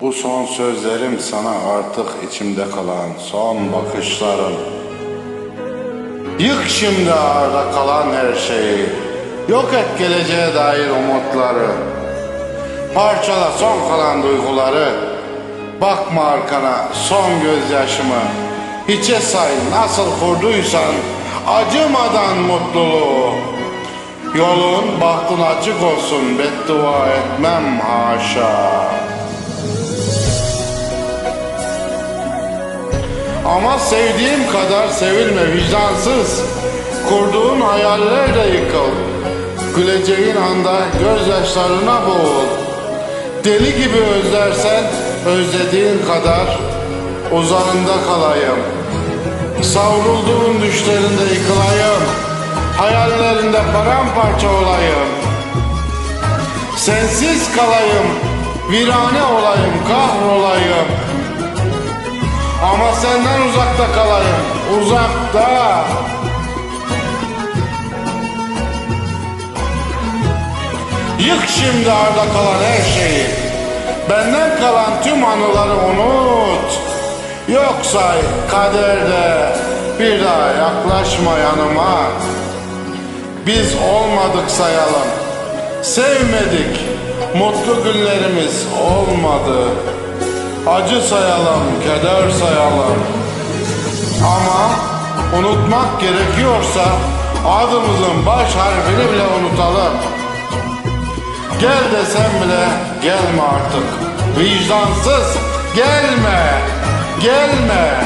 Bu son sözlerim sana artık içimde kalan son bakışlarım. Yık şimdi arda kalan her şeyi. Yok et geleceğe dair umutları. Parçala son kalan duyguları. Bakma arkana son gözyaşımı. Hiçe say nasıl kurduysan acımadan mutluluğu. Yolun bahtın açık olsun beddua etmem haşa. Ama sevdiğim kadar sevilme vicdansız. Kurduğun hayaller de yıkıl. Güleceğin anda gözyaşlarına boğul. Deli gibi özlersen özlediğin kadar uzağında kalayım. Savrulduğun düşlerinde yıkılayım. Hayallerinde paramparça olayım. Sensiz kalayım, virane olayım, kahrolayım. Ama senden uzakta kalayım, uzakta. Yık şimdi arda kalan her şeyi. Benden kalan tüm anıları unut. Yoksa kaderde bir daha yaklaşma yanıma. Biz olmadık sayalım. Sevmedik. Mutlu günlerimiz olmadı. Acı sayalım, keder sayalım. Ama unutmak gerekiyorsa adımızın baş harfini bile unutalım. Gel desem bile gelme artık. Vicdansız gelme, gelme.